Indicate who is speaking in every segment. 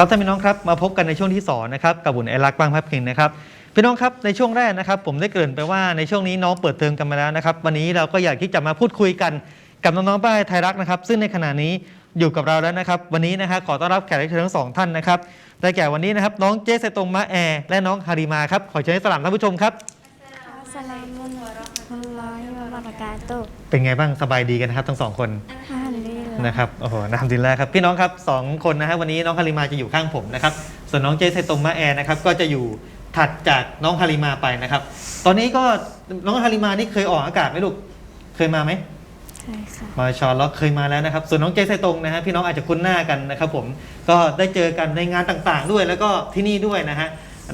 Speaker 1: ครับท่านพี่น้องครับมาพบกันในช่วงที่สองนะครับกับบุญไอรักบ้างพับพิงนะครับพี่น้องครับในช่วงแรกนะครับ ผมได้เกริ่นไปว่าในช่วงนี้น้องเปิดเทอมกันมาแล้วนะครับ วันนี้เราก็อยากที่จะมาพูดคุยกันกับน้องๆบ้านไทยรักนะครับ ซึ่งในขณะนี้อยู่กับเราแล้วนะครับ วันนี้นะครับขอต้อนรับแขกรับเชิญทั้งสองท่านนะครับได้แก่วันนี้นะครับน้องเจสเซตงมะแอร์และน้องฮาริมาครับขอเชิญให้สลามท่านผู้ชมครับ
Speaker 2: อัสสลามุอะลัยกุมวะเราะห์มะตุลลอฮิวะบะเราะกาตุฮ์
Speaker 1: เป็นไงบ้างสบายดีกันนะครับทั้งสองคน
Speaker 2: อัลฮัมดุลิลลาห์
Speaker 1: นะครับโอ้โหนะทำดีแล้วครับ พี่น้องครับสองคนนะฮะวันนี้น้องฮาริมาจะอยู่ข้างผมนะครับส่วนน้องเจสไซตงมะแอร์นะครับก็จะอยู่ถัดจากน้องฮาริมาไปนะครับ ตอนนี้ก็น้องฮาริมานี่เคยออกอากาศไหมลูกเคยมาไหม
Speaker 2: ใช่ค่ะ
Speaker 1: มาชอนล็อกเคยมาแล้วนะครับ ส่วนน้องเจสไซตงนะฮะพี่น้องอาจจะคุ้นหน้ากันนะครับผมก็ได้เจอกันในงานต่างๆ ด้วยแล้วก็ที่นี่ด้วยนะฮะ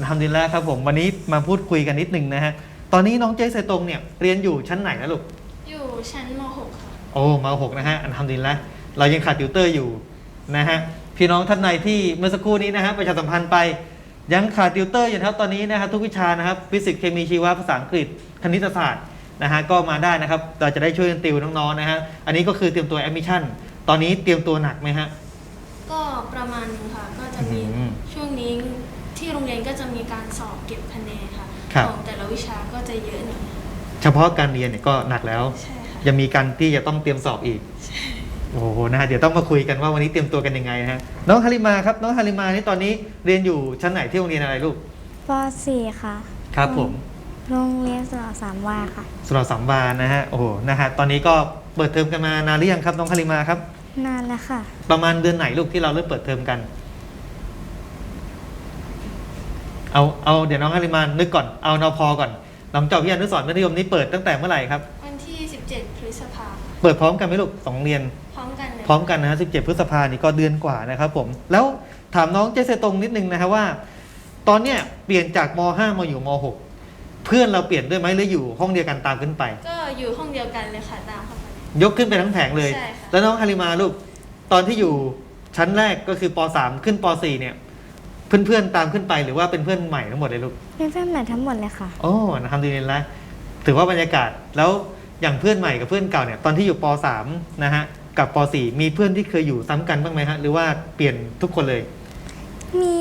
Speaker 1: ทำดีแล้วครับผมวันนี้มาพูดคุยกันนิดนึงนะฮะตอนนี้น้องเจสไซตงเนี่ยเรียนอยู่ชั้นไหนนะลูก
Speaker 3: อยู่ชั้นม .6 ค่ะ
Speaker 1: โอ้มาหกนะฮะอันทำดีแล้ว เรายังขาดติวเตอร์อยู่นะฮะพี่น้องท่านใดที่เมื่อสักครู่นี้นะฮะประชาสัมพันธ์ไปยังขาดติวเตอร์อยู่นะครับตอนนี้นะครับทุกวิชานะครับฟิสิกส์เคมีชีวะภาษาอังกฤษคณิตศาสตร์นะฮะก็มาได้นะครับเราจะได้ช่วยกันติวน้องๆนะฮะอันนี้ก็คือเตรียมตัวแอดมิชชั่นตอนนี้เตรียมตัวหนักไหมฮะ
Speaker 3: ก็ประมาณนึงค่ะก็จะมี
Speaker 1: อืม
Speaker 3: ช่วงนี้ที่โรงเรียนก็จะมีการสอบเก็บคะแนนค่ะ
Speaker 1: ครับ
Speaker 3: ของแต่ละวิชาก็จะเยอะหน่อย
Speaker 1: เฉพาะการเรียนเนี่ยก็หนักแล้ว
Speaker 3: ใช่ค่ะ
Speaker 1: ยังมีการที่จะต้องเตรียมสอบอีก โอ้โหนะฮะเดี๋ยวต้องมาคุยกันว่าวันนี้เตรียมตัวกันยังไงนะฮะน้องฮาริมาครับน้องฮาริมานี่ตอนนี้เรียนอยู่ชั้นไหนที่โรงเรียนอะไรลูก
Speaker 2: ป .4 ค่ะ
Speaker 1: ครับผม
Speaker 2: โรงเรียนสระสามวาค่ะ
Speaker 1: สุรสัมบานนะฮะโอ้โหนะฮะตอนนี้ก็เปิดเทอมกันมานานหรือยังครับน้องคาริมาครับ
Speaker 2: นานแล้วค่ะ
Speaker 1: ประมาณเดือนไหนลูกที่เราเริ่มเปิดเทอมกัน เอาเอาเดี๋ยวน้องคาริมานึกก่อนเอานอพอก่อนน้องเจ้าพิยานุสรณ์มัธยมนี้เปิดตั้งแต่เมื่อไหร่ครับ
Speaker 3: วันที่ 17 พฤษภาคม
Speaker 1: เปิดพร้อมกันไหมลูกสองโรงเรียน
Speaker 3: พร้อมกันเลย
Speaker 1: พร้อมกันนะฮะ17 พฤษภานี่ก็เดือนกว่านะครับผม แล้วถามน้องเจเซตงนิดนึงนะฮะว่า ตอนเนี้ยเปลี่ยนจากม .5 มาอยู่ม .6 เพื่อนเราเปลี่ยนด้วยไหมหรืออยู่ห้องเดียวกันตามขึ้นไป
Speaker 3: ก็อยู่ห้องเดียวกันเลยค่ะตามเข้าไป
Speaker 1: ยกขึ้นไปทั้งแผงเลย
Speaker 3: ใช่ค่ะ
Speaker 1: แล้วน้องฮาริมาลูก ตอนที่อยู่ชั้นแรกก็คือป .3 ขึ้นป .4 เนี่ย เพื่อนๆตามขึ้นไปหรือว่าเป็นเพื่อนใหม่ทั้งหมดเลยลูก
Speaker 2: เป็นเพื่อนใหม่ทั้งหมดเลยค่ะ
Speaker 1: โอ้นะครับดีเลยละถือว่าบรรยากาศแล้ว อย่างเพื่อนใหม่กับเพื่อนเก่าเนี่ยตอนที่อยู่ป .3 นะฮะกับป .4 มีเพื่อนที่เคยอยู่ซ้ำกันบ้างไหมฮะหรือว่าเปลี่ยนทุกคนเลย
Speaker 2: มี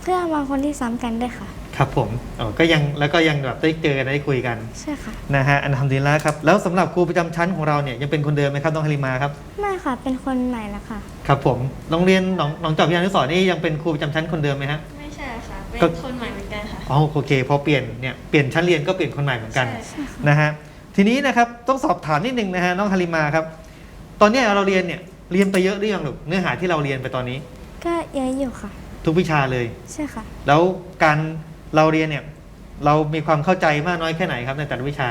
Speaker 2: เพื่อนบางคนที่ซ้ำกันด้วยค่ะ
Speaker 1: ครับผมอ๋อก็ยังแล้วก็ยังแบบได้เจอกันได้คุยกัน
Speaker 2: ใช่ค่ะ
Speaker 1: นะฮะอันทำดีแล้วครับแล้วสำหรับครูประจำชั้นของเราเนี่ยยังเป็นคนเดิมไหมครับน้องฮาริมาครับ
Speaker 2: ไม่ค่ะเป็นคนใหม่แล้วค่ะ
Speaker 1: ครับผมโรงเรียนหนองหนองจอกพิทยานุสรณ์นี่ยังเป็นครูประจำชั้นคนเดิมไหมฮะ
Speaker 3: ไม่ใช่ค่ะ เป็น
Speaker 1: ก็
Speaker 3: คนใหม่เหมือนกันค่ะ
Speaker 1: อ๋อโอเคพอเปลี่ยนเนี่ยเปลี่ยนชั้นเรียนก็เปลี่ยนคนใหม่เหมือนกัน
Speaker 3: ใช่
Speaker 2: ใช่ค่ะ
Speaker 1: นะฮะ ทีนี้นะครับต้องสอบถามนิดนึงนะฮะน้องฮาริมาครับ ตอนเนี้ยเราเรียนเนี่ยเรียนไปเยอะหรือยังลูกเนื้อหาที่เราเรียนไปตอนนี้
Speaker 2: ก็เยอะอยู่ค่ะ
Speaker 1: ทุกวิชาเลย
Speaker 2: ใช่ค่ะ
Speaker 1: แล้วการเราเรียนเนี่ยเรามีความเข้าใจมากน้อยแค่ไหนครับในแต่ละวิชา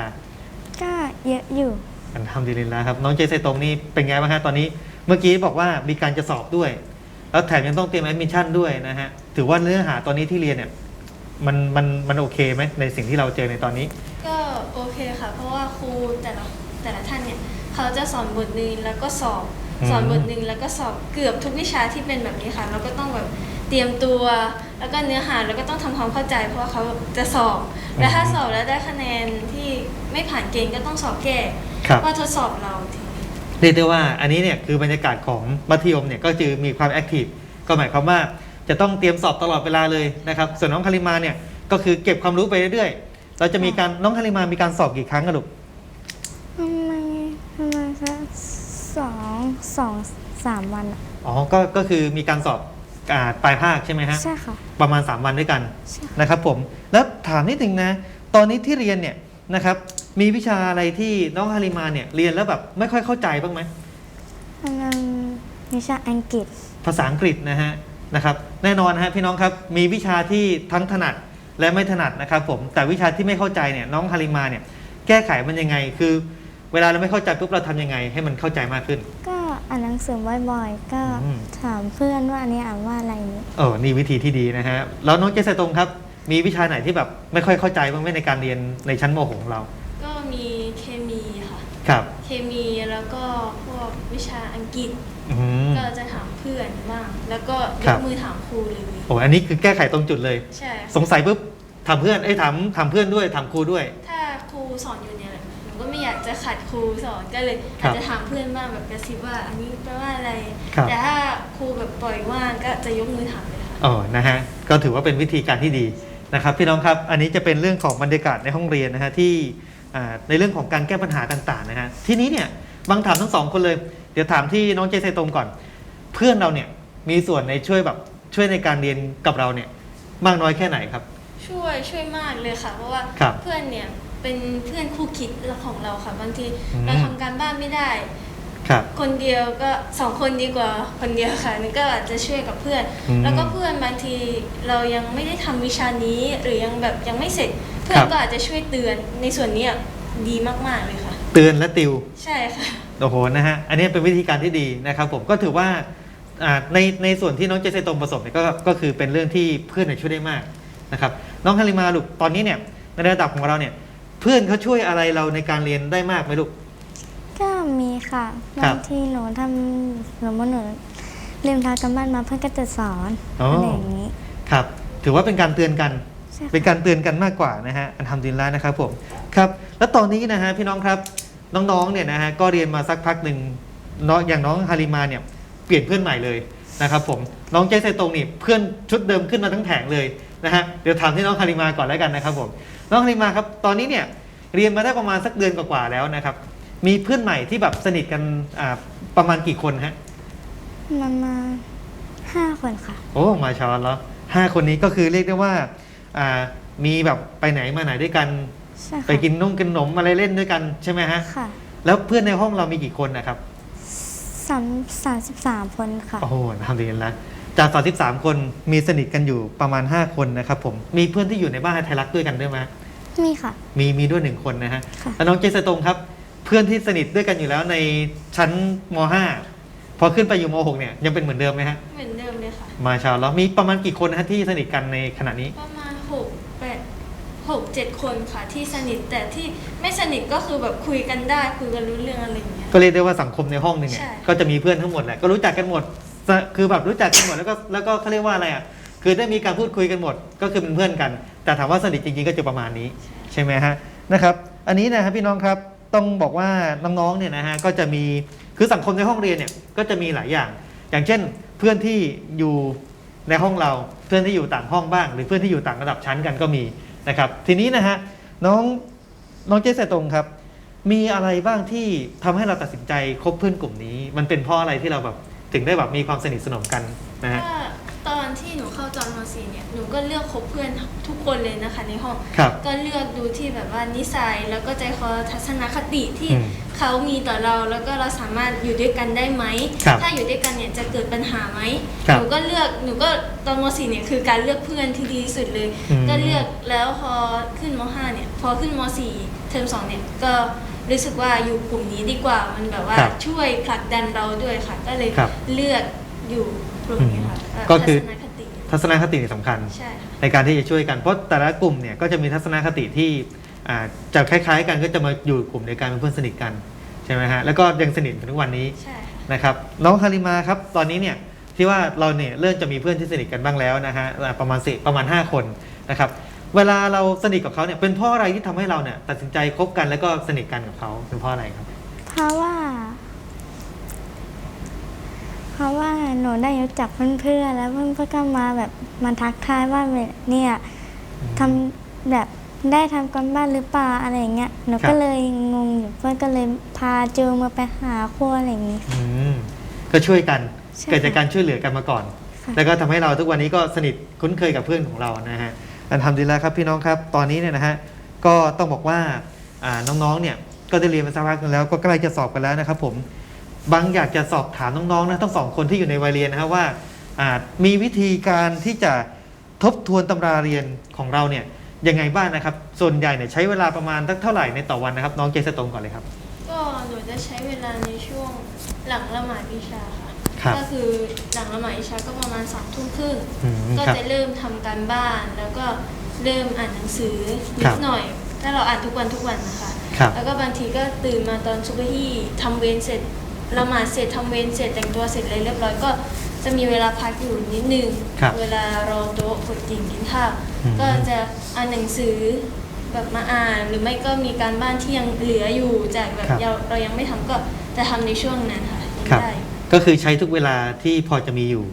Speaker 2: ก็เยอะอยู่
Speaker 1: อันทำดีเลยนะครับน้องเจเซตรงนี่เป็นไงบ้างฮะตอนนี้ เมื่อกี้บอกว่ามีการจะสอบด้วย แล้วแถมยังต้องเตรียมแอดมิชชั่นด้วยนะฮะถือว่าเนื้อหาตอนนี้ที่เรียนเนี่ยมันมันมันโอเคไหมในสิ่งที่เราเจอในตอนนี้
Speaker 3: ก็ โอเคค่ะ เพราะว่าครูแต่ละแต่ละท่านเนี่ยเขาจะสอนบทหนึ่งแล้วก็สอบ
Speaker 1: อืม
Speaker 3: สอนบทหนึ่งแล้วก็สอบเกือบทุกวิชาที่เป็นแบบนี้ค่ะ เราก็ต้องแบบเตรียมตัว แล้วก็เนื้อหาแล้วก็ต้องทำความเข้าใจ เพราะว่าเขาจะสอบ และถ้าสอบแล้วได้คะแนนที่ไม่ผ่านเกณฑ์ก็ต้องสอบแก้
Speaker 1: ครับ
Speaker 3: ว่าทดสอบเราที
Speaker 1: เรียกได้ว่าอันนี้เนี่ยคือบรรยากาศของมัธยมเนี่ยก็จะมีความแอคทีฟก็หมายความว่าจะต้องเตรียมสอบตลอดเวลาเลยนะครับส่วนน้องคาริมาเนี่ยก็คือเก็บความรู้ไปเรื่อยๆ เราจะมีการน้องคาริมามีการสอบกี่ครั้งกันลูก
Speaker 2: ประมาณประมาณสักสองสองสามวันอะ
Speaker 1: อ๋อก็ก็คือมีการสอบอ่าปลายภาคใช่ไหมฮะ
Speaker 2: ใช่ค่ะ
Speaker 1: ประมาณ 3 วันด้วยกัน
Speaker 2: ใช่ค่ะ
Speaker 1: นะครับผมแล้วถามนิดนึงนะ ตอนนี้ที่เรียนเนี่ยนะครับมีวิชาอะไรที่น้องฮาริมาเนี่ยเรียนแล้วแบบไม่ค่อยเข้าใจบ้างไหม
Speaker 2: อันนั้นวิชาอังกฤษ
Speaker 1: ภาษาอังกฤษนะฮะนะครับแน่นอนนะฮะพี่น้องครับมีวิชาที่ทั้งถนัด และไม่ถนัดนะครับผมแต่วิชาที่ไม่เข้าใจเนี่ยน้องฮาริมาเนี่ยแก้ไขมันยังไงคือ เวลาเราไม่เข้าใจปุ๊บเราทำยังไง ให้มันเข้าใจมากขึ้น
Speaker 2: ก็อ่านหนังสือบ่อยๆ ก็
Speaker 1: อืม
Speaker 2: ถามเพื่อนว่าอันนี้อ่านว่าอะไรนี้
Speaker 1: เออนี่วิธีที่ดีนะฮะแล้วน้องเจสตรงครับ มีวิชาไหนที่แบบไม่ค่อยเข้าใจบ้างไหมในการเรียนในชั้นม .6 ของเรา
Speaker 3: ก็มีเคมีค่ะ
Speaker 1: ครับ
Speaker 3: เคมีแล้วก็พวกวิชาอังกฤษ
Speaker 1: อืม
Speaker 3: ก็จะถามเพื่อนบ้างแล้วก็ย
Speaker 1: ครั
Speaker 3: ก
Speaker 1: บ
Speaker 3: มือถามครูเลย
Speaker 1: โอ้อันนี้คือแก้ไขตรงจุดเลย
Speaker 3: ใช่
Speaker 1: สงสัยปุ๊บถามเพื่อนเอ้ยถามถามเพื่อนด้วยถามครูด้วย
Speaker 3: ถ้าครูสอนอยู่เนี่ยหนูก็ไม่อยากจะขัดครูสอนก็เลย
Speaker 1: ครั
Speaker 3: อา
Speaker 1: บ
Speaker 3: จจะถามเพื่อนบ้างแบบกระซิบว่า อันนี้แปลว่าอะไร
Speaker 1: ครับ
Speaker 3: แต่ถ้าครูแบบปล่อยว่างก็จะยกมือถามเลยค่ะ
Speaker 1: อ๋อนะฮะ ก็ถือว่าเป็นวิธีการที่ดีนะครับพี่น้องครับ อันนี้จะเป็นเรื่องของบรรยากาศในห้องเรียนนะฮะที่อ่าในเรื่องของการแก้ปัญหาต่างๆนะฮะ ทีนี้เนี่ยบางถามทั้งสองคนเลยเดี๋ยวถามที่น้องเจเซตรงก่อน เพื่อนเราเนี่ยมีส่วนในช่วยแบบช่วยในการเรียนกับเราเนี่ยมากน้อยแค่ไหนครับ
Speaker 3: ช่วยช่วยมากเลยค่ะ เพราะว่า
Speaker 1: ครับ
Speaker 3: เพื่อนเนี่ยเป็นเพื่อนคู่คิดของเราค่ะบางที
Speaker 1: อืม
Speaker 3: เราทำการบ้านไม่ได้
Speaker 1: ครับ
Speaker 3: คนเดียวก็สองคนดีกว่าคนเดียวค่ะนี่ก็อาจจะช่วยกับเพื่อน
Speaker 1: อืม
Speaker 3: แล้วก็เพื่อนบางทีเรายังไม่ได้ทำวิชานี้หรือยังแบบยังไม่เสร็จ เพื่อ
Speaker 1: ครั
Speaker 3: น
Speaker 1: บ
Speaker 3: ก็อาจจะช่วยเตือนในส่วนเนี้ยดีมากๆเลยค่ะ
Speaker 1: เตือนและติว
Speaker 3: ใช่ค่ะ
Speaker 1: โอ้โหนะฮะอันนี้เป็นวิธีการที่ดีนะครับผมก็ถือว่าอ่าในในส่วนที่น้องเจเซตรงประสบเนี่ยก็ก็คือเป็นเรื่องที่เพื่อนเนี่ยช่วยได้มากนะครับน้องฮาริมาลูกตอนนี้เนี่ยในระดับของเราเนี่ยเพื่อนเขาช่วยอะไรเราในการเรียนได้มากไหมลูก
Speaker 2: ก็มีค่ะ
Speaker 1: ครับ
Speaker 2: บางทีหนูทำสมมติหนูลืมทำกันบ้านมาเพื่อนก็จะสอน
Speaker 1: อ๋ออ
Speaker 2: อะไรอย่างนี้
Speaker 1: ครับ ถือว่าเป็นการเตือนกัน
Speaker 2: ใช่ค่ะ
Speaker 1: เป็นการเตือนกันมากกว่านะฮะอันทำดินแล้วนะครับผมครับ แล้วตอนนี้นะฮะพี่น้องครับ น้องๆเนี่ยนะฮะก็เรียนมาสักพักหนึ่งเนาะอย่างน้องฮาริมาเนี่ยเปลี่ยนเพื่อนใหม่เลยนะครับผมน้องเจเซตรงนี่เพื่อนชุดเดิมขึ้นมาทั้งแผงเลยนะฮะเดี๋ยวถามที่น้องฮาริมาก่อนแล้วกันนะครับผมน้องฮาริมาครับตอนนี้เนี่ยเรียนมาได้ประมาณสักเดือนกว่าๆแล้วนะครับ มีเพื่อนใหม่ที่แบบสนิทกันอ่าประมาณกี่คนฮะ
Speaker 2: มันมาห้าคนค่ะ
Speaker 1: โอ้มาชาอัลแล้วห้าคนนี้ก็คือเรียกได้ว่าอ่ามีแบบไปไหนมาไหนด้วยกัน
Speaker 2: ใช่ค่ะ
Speaker 1: ไปกินนุ่งกินขนมอะไรเล่นด้วยกันใช่ไหมฮะ
Speaker 2: ค่ะ
Speaker 1: แล้วเพื่อนในห้องเรามีกี่คนนะครับ
Speaker 2: สามสามสิบสามคนค่ะ
Speaker 1: โอ้โหทำดีแล้วจาก33 คนมีสนิทกันอยู่ประมาณ 5 คนนะครับผม มีเพื่อนที่อยู่ในบ้านไทยรักด้วยกันด้วยไหม
Speaker 2: มีค่ะ
Speaker 1: มีมีด้วยหนึ่งคนนะฮะ
Speaker 2: ค่ะ
Speaker 1: แล้วน้องเจสตงครับ เพื่อนที่สนิทด้วยกันอยู่แล้วในชั้นม .5 พอขึ้นไปอยู่ม .6 เนี่ยยังเป็นเหมือนเดิมไหมฮะ
Speaker 3: เหมือนเดิมเลยค่ะ
Speaker 1: มาชาแล้วมีประมาณกี่คนนะฮะที่สนิทกันในขณะนี้
Speaker 3: ประ หกเจ็ดคนค่ะที่สนิทแต่ที่ไม่สนิทก็คือแบบคุยกันได้คุยกันรู้เรื่องอะไรเงี้ย
Speaker 1: ก็เรียกได้ว่าสังคมในห้องหนึ่งก็จะมีเพื่อนทั้งหมดแหละก็รู้จักกันหมดคือแบบรู้จักกันหมดแล้วก็แล้วก็เขาเรียกว่าอะไรอะคือได้มีการพูดคุยกันหมด ก็คือเป็นเพื่อนกัน แต่ถามว่าสนิทจริงๆก็จะประมาณนี้ ใช่ไหมฮะนะครับ อันนี้นะครับพี่น้องครับต้องบอกว่าน้องๆเนี่ยนะฮะก็จะมีคือสังคมในห้องเรียนเนี่ยก็จะมีหลายอย่าง อย่างเช่น เพื่อนที่อยู่ในห้องเราเพื่อนที่อยู่ต่างห้องบ้าง หรือเพื่อนที่อยู่ต่างระดับชั้นกันก็มี นะครับทีนี้นะฮะน้องน้องเจสตรงครับ มีอะไรบ้างที่ทำให้เราตัดสินใจคบเพื่อนกลุ่มนี้ มันเป็นเพราะอะไรที่เราแบบถึงได้แบบมีความสนิทสนมกันนะฮะ
Speaker 3: ที่หนูเข้าจอนมสีเนี่ยหนูก็เลือกคบเพื่อนทุกคนเลยนะคะในห้อง
Speaker 1: ครับ
Speaker 3: ก็เลือกดูที่แบบว่านิสัยแล้วก็ใจคอทัศนคติที่
Speaker 1: อืม
Speaker 3: เขามีต่อเราแล้วก็เราสามารถอยู่ด้วยกันได้ไหม
Speaker 1: ครับ
Speaker 3: ถ้าอยู่ด้วยกันเนี่ยจะเกิดปัญหาไหม
Speaker 1: ครับ
Speaker 3: หนูก็เลือกหนูก็ตอนมสี่เนี่ยคือการเลือกเพื่อนที่ดีที่สุดเลย
Speaker 1: อืม
Speaker 3: ก็เลือกแล้วพอขึ้นมห้าเนี่ยพอขึ้นมสี่เทอมสองเนี่ยก็รู้สึกว่าอยู่กลุ่มนี้ดีกว่ามันแบบว่า
Speaker 1: ครับ
Speaker 3: ช่วยผลักดันเราด้วยค่ะก็เลย
Speaker 1: ครับ
Speaker 3: เลือกอยู่กลุ่มนี้ค่ะ
Speaker 1: อืมก็คือ
Speaker 3: ทัศนคติ
Speaker 1: ทัศนคตินี่สำคัญ
Speaker 3: ใช่ค่ะ
Speaker 1: ในการที่จะช่วยกัน เพราะแต่ละกลุ่มเนี่ยก็จะมีทัศนคติที่อ่าจะคล้าย ๆ กันก็จะมาอยู่กลุ่มในการเป็นเพื่อนสนิทกันใช่ไหมฮะแล้วก็ยังสนิทถึงทุกวันนี้
Speaker 3: ใช่ค่ะ
Speaker 1: นะครับน้องฮาริมาครับตอนนี้เนี่ยที่ว่าเราเนี่ยเริ่มจะมีเพื่อนที่สนิทกันบ้างแล้วนะฮะอ่าประมาณสิประมาณ 5 คนนะครับเวลาเราสนิทกับเขาเนี่ยเป็นเพราะอะไรที่ทำให้เราเนี่ยตัดสินใจคบกันแล้วก็สนิทกันกับเขาเป็นเพราะอะไรครับ
Speaker 2: เพราะว่า เพราะว่าหนูได้รู้จักเพื่อนๆแล้วเพื่อนๆก็มาแบบมาทักทายว่าแบบเนี่ยทำแบบได้ทำกันบ้านหรือเปล่าอะไรอย่างเงี้ยหนู
Speaker 1: ครั
Speaker 2: ก็
Speaker 1: บ
Speaker 2: เลยงงอยู่เพื่อนก็เลยพาจูงมาไปหาครัวอะไรอย่างงี้
Speaker 1: อืมก็ช่วยกัน
Speaker 2: ใช่
Speaker 1: เกิดจาก
Speaker 2: ค่ะ
Speaker 1: การช่วยเหลือกันมาก่อน
Speaker 2: ค่ะ
Speaker 1: แล้วก็ทำให้เราทุกวันนี้ก็สนิทคุ้นเคยกับเพื่อนของเรานะฮะอันทำดีแล้วครับพี่น้องครับตอนนี้เนี่ยนะฮะก็ต้องบอกว่าอ่าน้องๆเนี่ยก็ได้เรียนมาสักพักหนึงแล้วก็ใกล้จะสอบกันแล้วนะครับผม บางอยากจะสอบถามน้องๆนะทั้งสองคนที่อยู่ในวัยเรียนนะครับว่าอ่ามีวิธีการที่จะทบทวนตำราเรียนของเราเนี่ยยังไงบ้างนะครับ ส่วนใหญ่เนี่ยใช้เวลาประมาณสักเท่าไหร่ในต่อวันนะครับ น้องเจสตรงก่อนเลยครับ
Speaker 3: ก็หนูจะใช้เวลาในช่วงหลังละหมาดอิชาค่ะ
Speaker 1: ครับ
Speaker 3: ก็คือหลังละหมาดอิชาก็ประมาณสามทุ่มครึ่ง
Speaker 1: อืม
Speaker 3: ก็
Speaker 1: ครับ
Speaker 3: จะเริ่มทำการบ้าน แล้วก็เริ่มอ่านหนังสือนิ
Speaker 1: ครั
Speaker 3: ด
Speaker 1: บ
Speaker 3: หน่อย ถ้าเราอ่านทุกวันทุกวันนะคะ
Speaker 1: ครับ
Speaker 3: แล้วก็บางทีก็ตื่นมาตอนซุบฮีทำเวรเสร็จ ละหมาดเสร็จทำเวรเสร็จแต่งตัวเสร็จอะไรเรียบร้อยก็จะมีเวลาพักอยู่นิดนึง
Speaker 1: ครับ
Speaker 3: เวลารอโต๊ะฝึกกินกินข้าว
Speaker 1: อืม
Speaker 3: ก็จะอ่านหนังสือแบบมาอ่านหรือไม่ก็มีการบ้านที่ยังเหลืออยู่จากแบบ
Speaker 1: ครับ
Speaker 3: เราเรายังไม่ทำก็จะทำในช่วงนั้นค่ะยัง
Speaker 1: ครับ
Speaker 3: ได้
Speaker 1: ก็คือใช้ทุกเวลาที่พอจะมีอยู่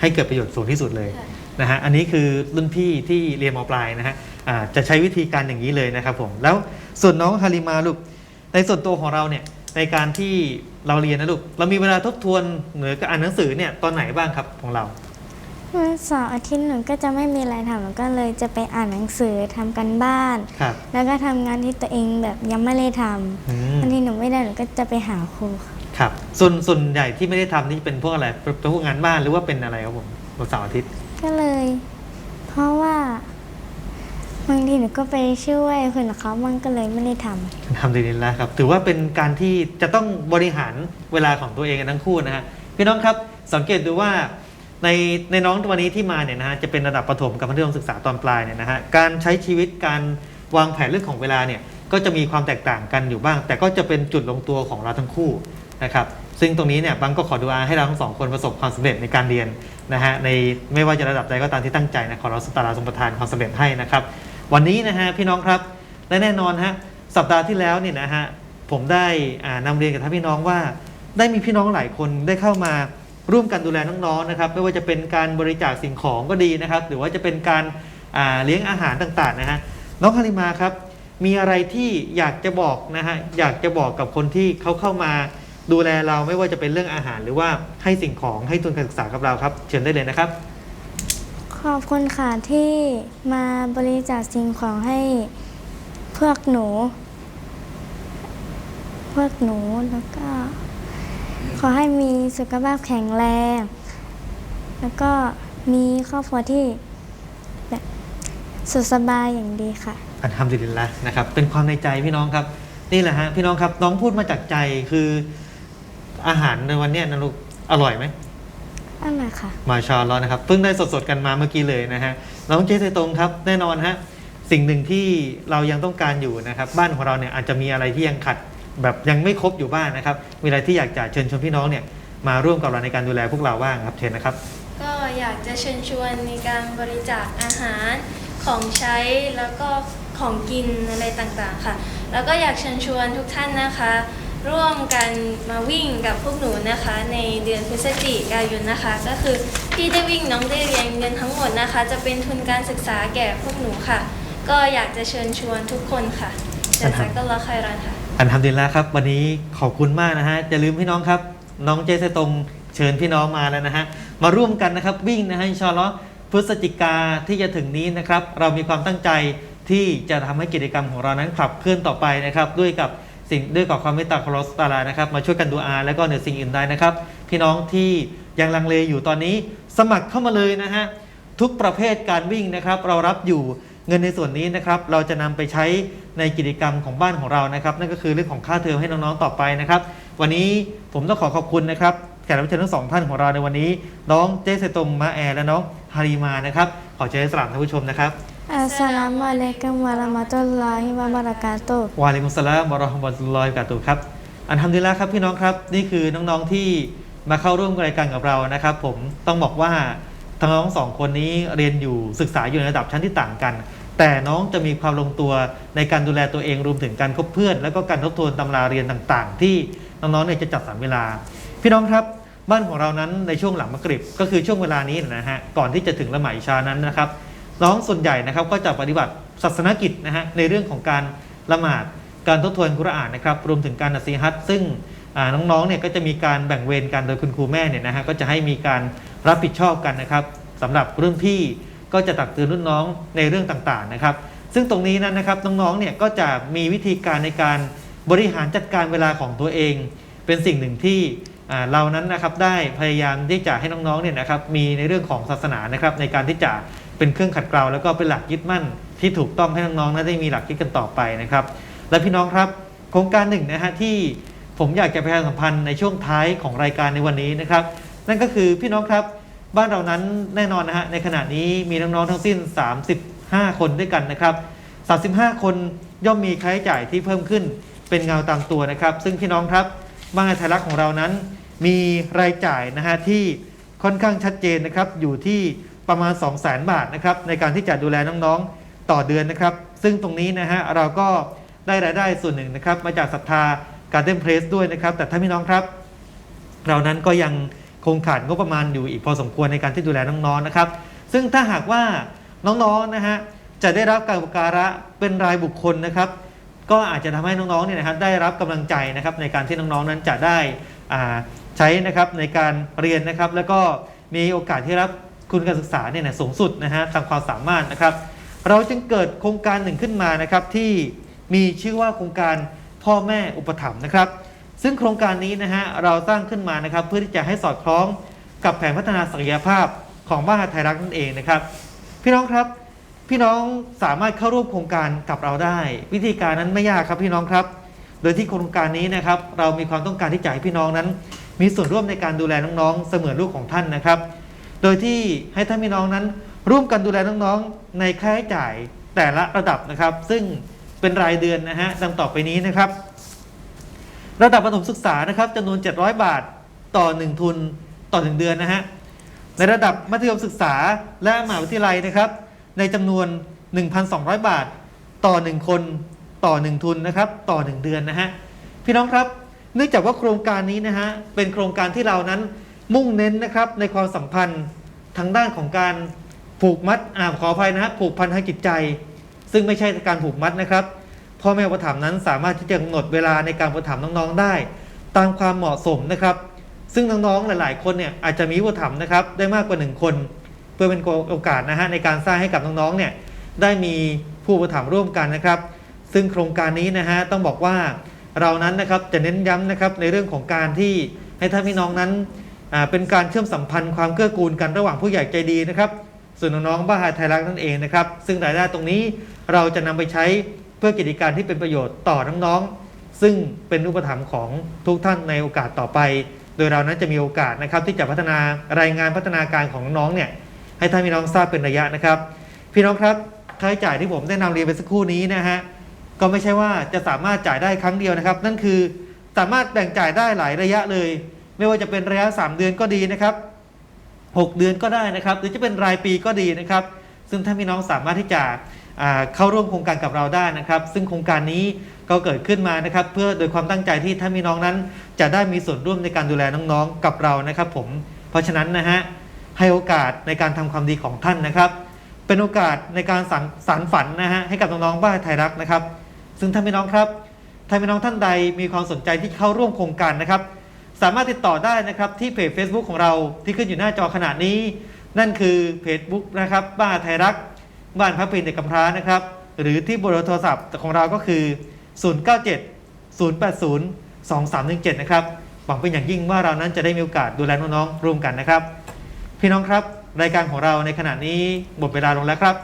Speaker 1: ให้เกิดประโยชน์สูงที่สุดเลย
Speaker 3: ค่ะ
Speaker 1: นะฮะอันนี้คือรุ่นพี่ที่เรียนมปลายนะฮะอ่าจะใช้วิธีการอย่างนี้เลยนะครับผมแล้วส่วนน้องฮาริมาลูกในส่วนตัวของเราเนี่ยในการที่ เราเรียนนะลูก เรามีเวลาทบทวนเหนือกับอ่านหนังสือเนี่ยตอนไหนบ้างครับของเรา
Speaker 2: วันเสาร์อาทิตย์หนูก็จะไม่มีอะไรทำหนูก็เลยจะไปอ่านหนังสือทำกันบ้าน
Speaker 1: ครับ
Speaker 2: แล้วก็ทำงานที่ตัวเองแบบยังไม่ได้ท
Speaker 1: อืมำ
Speaker 2: บางทีหนูไม่ได้หนูก็จะไปหาครูค่ะ
Speaker 1: ครับ ส่วนส่วนใหญ่ที่ไม่ได้ทำนี่เป็นพวกอะไรเป็นเป็นพวกงานบ้านหรือว่าเป็นอะไรครับผมวันเสาร์อาทิตย์
Speaker 2: ก็เลย เพราะว่า บางทีหนูก็ไปช่วยคนเขาบางก็เลยไม่ได้ทำ
Speaker 1: ทำดีแล้วครับ ถือว่าเป็นการที่จะต้องบริหารเวลาของตัวเองกันทั้งคู่นะฮะพี่น้องครับสังเกตดูว่าในในน้องตัวนี้ที่มาเนี่ยนะฮะจะเป็นระดับประถมกับมัธยมศึกษาตอนปลายเนี่ยนะฮะการใช้ชีวิตการวางแผนเรื่องของเวลาเนี่ยก็จะมีความแตกต่างกันอยู่บ้าง แต่ก็จะเป็นจุดลงตัวของเราทั้งคู่นะครับซึ่งตรงนี้เนี่ยบังก็ขอดูอาให้เราทั้งสองคนประสบความสำเร็จในการเรียนนะฮะในไม่ว่าจะระดับใดก็ตามที่ตั้งใจนะขอเราสตาราทรงประทานความสำเร็จให้นะครับ วันนี้นะฮะพี่น้องครับและแน่นอนฮะสัปดาห์ที่แล้วเนี่ยนะฮะผมได้อ่านำเรียนกับท่านพี่น้องว่า ได้มีพี่น้องหลายคนได้เข้ามาร่วมกันดูแลน้องๆนะครับไม่ว่าจะเป็นการบริจาคสิ่งของก็ดีนะครับ หรือว่าจะเป็นการาเลี้ยงอาหารต่างๆนะฮะน้องฮาริมาครับมีอะไรที่อยากจะบอกนะฮะอยากจะบอกกับคนที่เขาเข้ามาดูแลเราไม่ว่าจะเป็นเรื่องอาหารหรือว่าให้สิ่งของให้ทุนการศึกษากับเราครับ เชิญได้เลยนะครับ
Speaker 2: ขอบคุณค่ะที่มาบริจาคสิ่งของให้พวกหนู พวกหนูแล้วก็ ขอให้มีสุขภาพแข็งแรง แล้วก็มีครอบครัวที่แบบสุขสบายอย่างดีค่ะ
Speaker 1: อันทำดีละนะครับ เป็นความในใจพี่น้องครับ นี่แหละฮะพี่น้องครับ น้องพูดมาจากใจคืออาหารในวันเนี้ยนะลูกอร่อยไหม
Speaker 2: อันไหนค่ะ
Speaker 1: มาชาอัลลอฮ์นะครับเพิ่งได้สดๆกันมาเมื่อกี้เลยนะฮะน้องเจสตรงครับ แน่นอนฮะสิ่งหนึ่งที่เรายังต้องการอยู่นะครับ บ้านของเราเนี่ยอาจจะมีอะไรที่ยังขัดแบบยังไม่ครบอยู่บ้างนะครับมีอะไรที่อยากจะเชิญชวนพี่น้องเนี่ยมาร่วมกับเราในการดูแลพวกเราบ้างครับเชิญนะครับ
Speaker 3: ก็อยากจะเชิญชวนในการบริจาคอาหารของใช้แล้วก็ของกินอะไรต่างๆค่ะ แล้วก็อยากเชิญชวนทุกท่านนะคะ ร่วมกันมาวิ่งกับพวกหนูนะคะ ในเดือนพฤศจิกายนนะคะ ก็คือพี่ได้วิ่งน้องได้เรียนเงินทั้งหมดนะคะ จะเป็นทุนการศึกษาแก่พวกหนูค่ะ ก็อยากจะเชิญชวนทุกคนค่ะจะจักก็รอใครรันค่ะ
Speaker 1: อันทำดีแล้วครับ วันนี้ขอบคุณมากนะฮะอย่าลืมพี่น้องครับ น้องเจสตรงเชิญพี่น้องมาแล้วนะฮะมาร่วมกันนะครับวิ่งนะฮะอินชาอัลลอฮ์พฤศจิกาที่จะถึงนี้นะครับ เรามีความตั้งใจที่จะทำให้กิจกรรมของเรานั้นขับเคลื่อนต่อไปนะครับ ด้วยกับ สิ่งด้วยกับความเมตตาของอัลลอฮ์สุบฮานะฮูวะตะอาลานะครับมาช่วยกันดูอาและก็เหนือสิ่งอื่นใดนะครับ พี่น้องที่ยังลังเลอยู่ตอนนี้สมัครเข้ามาเลยนะฮะทุกประเภทการวิ่งนะครับ เรารับอยู่เงินในส่วนนี้นะครับ เราจะนำไปใช้ในกิจกรรมของบ้านของเรานะครับ นั่นก็คือเรื่องของค่าเทอมให้น้องๆต่อไปนะครับ วันนี้ผมต้องขอขอบคุณนะครับแขกรับเชิญทั้งสองท่านของเราในวันนี้ น้องเจสตงมาแอร์และน้องฮาริมานะครับขอเชิญสลับท่านผู้ชมนะครับ
Speaker 2: อัสสลามุอะลัยกุมวะเราะมะตุลลอฮิวะบะเราะกาตุฮ์
Speaker 1: วะอะลัยกุมสสลามวะเราะห์มะตุลลอฮิวะบะเราะกาตุฮ์ครับอันทำดีแล้วครับพี่น้องครับ นี่คือน้องๆที่มาเข้าร่วมรายการกับเรานะครับ ผมต้องบอกว่าทั้งน้องสองคนนี้เรียนอยู่ศึกษาอยู่ในระดับชั้นที่ต่างกัน แต่น้องจะมีความลงตัวในการดูแลตัวเองรวมถึงการคบเพื่อน แล้วก็การทบทวนตำราเรียนต่าง ๆ ที่น้องๆเนี่ยจะจัดสรรเวลา พี่น้องครับบ้านของเรานั้นในช่วงหลังมะกริบก็คือช่วงเวลานี้นะฮะก่อนที่จะถึงละหมาดอิชานั้นนะครับ น้องส่วนใหญ่นะครับก็จะปฏิบัติศาสนกิจนะฮะในเรื่องของการละหมาดการทบทวนกุรอานนะครับรวมถึงการนัสซีฮัตซึ่งน้องๆเนี่ยก็จะมีการแบ่งเวรกันโดยคุณครูแม่เนี่ยนะฮะก็จะให้มีการรับผิดชอบกันนะครับสำหรับรุ่นพี่ก็จะตักเตือนรุ่นน้องในเรื่องต่างๆนะครับ ซึ่งตรงนี้นั้นนะครับน้องๆเนี่ยก็จะมีวิธีการในการบริหารจัดการเวลาของตัวเอง เป็นสิ่งหนึ่งที่เรานั้นนะครับได้พยายามที่จะให้น้องๆเนี่ยนะครับมีในเรื่องของศาสนานะครับในการที่จะ เป็นเครื่องขัดเกลาแล้วก็เป็นหลักยึดมั่นที่ถูกต้องให้น้องๆนั้นได้มีหลักคิดกันต่อไปนะครับ และพี่น้องครับโครงการหนึ่งนะฮะที่ผมอยากจะประชาสัมพันธ์ในช่วงท้ายของรายการในวันนี้นะครับ นั่นก็คือพี่น้องครับบ้านเรานั้นแน่นอนนะฮะในขณะนี้มีน้องๆทั้งสิ้น 35 คนด้วยกันนะครับ 35 คนย่อมมีค่าใช้จ่ายที่เพิ่มขึ้นเป็นเงาตามตัวนะครับ ซึ่งพี่น้องครับบ้านไทยรักของเรานั้น มีรายจ่ายนะฮะที่ค่อนข้างชัดเจนนะครับอยู่ที่ ประมาณ 2 0 0 0 0 0 บาทนะครับในการที่จะดูแลน้องๆต่อเดือนนะครับ ซึ่งตรงนี้นะฮะเราก็ได้รายได้ส่วนหนึ่งนะครับ มาจากศรัทธาการเต้นเพลสด้วยนะครับ แต่ถ้าพี่น้องครับ เรานั้นก็ยังคงขาดงบประมาณอยู่อีกพอสมควรในการที่ดูแลน้องๆนะครับ ซึ่งถ้าหากว่าน้องๆนะฮะจะได้รับการอุปการะเป็นรายบุคคลนะครับ ก็อาจจะทำให้น้องๆเนี่ยนะครับได้รับกำลังใจนะครับในการที่น้องๆนั้นจะได้ใช้นะครับในการเรียนนะครับ แล้วก็มีโอกาสที่รับ คุณการศึกษาเนี่ยนะสูงสุดนะฮะตามความสามารถนะครับ เราจึงเกิดโครงการหนึ่งขึ้นมานะครับที่มีชื่อว่าโครงการพ่อแม่อุปถัมภ์นะครับ ซึ่งโครงการนี้นะฮะเราสร้างขึ้นมานะครับเพื่อที่จะให้สอดคล้องกับแผนพัฒนาศักยภาพของมหาไทยรัฐนั่นเองนะครับ พี่น้องครับพี่น้องสามารถเข้าร่วมโครงการกับเราได้ วิธีการนั้นไม่ยากครับพี่น้องครับ โดยที่โครงการนี้นะครับ เรามีความต้องการที่จะให้พี่น้องนั้น มีส่วนร่วมในการดูแลน้องๆ เสมือนลูกของท่านนะครับ โดยที่ให้ท่านพี่น้องนั้น ร่วมกันดูแลน้องๆ ในค่าใช้จ่ายแต่ละระดับนะครับ ซึ่งเป็นรายเดือนนะฮะดังต่อไปนี้นะครับ ระดับประถมศึกษานะครับจำนวน 700 บาทต่อ 1 ทุนต่อ 1 เดือนนะฮะในระดับมัธยมศึกษาและมหาวิทยาลัยนะครับ ในจำนวน 1,200 บาทต่อ 1 คนต่อ 1 ทุนนะครับต่อ 1 เดือนนะฮะพี่น้องครับ เนื่องจากว่าโครงการนี้นะฮะเป็นโครงการที่เรานั้น มุ่งเน้นนะครับในความสัมพันธ์ทางด้านของการผูกมัดอ่าขออภัยนะฮะผูกพันทางจิตใจ ซึ่งไม่ใช่การผูกมัดนะครับพ่อแม่อุปถัมนั้นสามารถที่จะกำหนดเวลาในการอุปถัมน้องๆได้ ตามความเหมาะสมนะครับ ซึ่งน้องๆหลาย ๆ คนเนี่ยอาจจะมีอุปถัมนะครับได้มากกว่า 1 คน เพื่อเป็นโอกาสนะฮะในการสร้างให้กับน้องๆเนี่ยได้มีผู้อุปถัมร่วมกันนะครับ ซึ่งโครงการนี้นะฮะต้องบอกว่าเรานั้นนะครับจะเน้นย้ำนะครับในเรื่องของการที่ให้ท่านพี่น้องนั้น เป็นการเชื่อมสัมพันธ์ความเกื้อกูลกันระหว่างผู้ใหญ่ใจดีนะครับ ส่วนน้องๆบ้านไทยรักนั่นเองนะครับ ซึ่งรายได้ตรงนี้เราจะนำไปใช้เพื่อกิจการที่เป็นประโยชน์ต่อน้องๆซึ่งเป็นอุปถัมภ์ของทุกท่านในโอกาสต่อไป โดยเรานั้นจะมีโอกาสนะครับที่จะพัฒนารายงานพัฒนาการของน้องๆเนี่ยให้ท่านพี่น้องทราบเป็นระยะนะครับ พี่น้องครับค่าใช้จ่ายที่ผมได้นำเรียนไปสักครู่นี้นะฮะก็ไม่ใช่ว่าจะสามารถจ่ายได้ครั้งเดียวนะครับ นั่นคือสามารถแบ่งจ่ายได้หลายระยะเลย ไม่ว่าจะเป็นระยะ 3 เดือนก็ดีนะครับ 6 เดือนก็ได้นะครับ หรือจะเป็นรายปีก็ดีนะครับ ซึ่งท่าพี่น้องสามารถที่จะเข้าร่วมโครงการกับเราได้นะครับ ซึ่งโครงการนี้ก็เกิดขึ้นมานะครับ เพื่อโดยความตั้งใจที่ท่านพี่น้องนั้น จะได้มีส่วนร่วมในการดูแลน้องๆกับเรานะครับ ผมเพราะฉะนั้นนะฮะให้โอกาสในการทำความดีของท่านนะครับ เป็นโอกาสในการสานสารฝันนะฮะให้กับน้องๆบ้านไทยรักนะครับ ซึ่งท่านพี่น้องครับท่านพี่น้องท่านใดมีความสนใจที่เข้าร่วมโครงการนะครับ สามารถติดต่อได้นะครับที่เพจ Facebook ของเราที่ขึ้นอยู่หน้าจอขณะนี้ นั่นคือเพจบุ๊กนะครับบ้านไทยรัก บ้านพระเพนเด็กกำพร้านะครับ หรือที่เบอร์โทรศัพท์ของเราก็คือ 097 080 2317 นะครับหวังเป็นอย่างยิ่งว่าเรานั้นจะได้มีโอกาสดูแลน้องๆร่วมกันนะครับ พี่น้องครับ รายการของเราในขณะนี้หมดเวลาลงแล้วครับ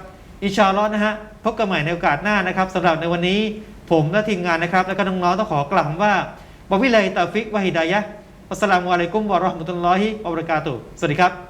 Speaker 1: อิชาอัลอนะฮะพบกันใหม่ในโอกาสหน้านะครับสำหรับในวันนี้ผมและทีมงานนะครับ และก็น้องๆต้องขอกล่าวว่าบอวิเลยตาฟิกวะฮิดายะ อัสสลามุอะลัยกุมวะเราะห์มะตุลลอฮิวะบะเราะกาตุฮ์สวัสดีครับ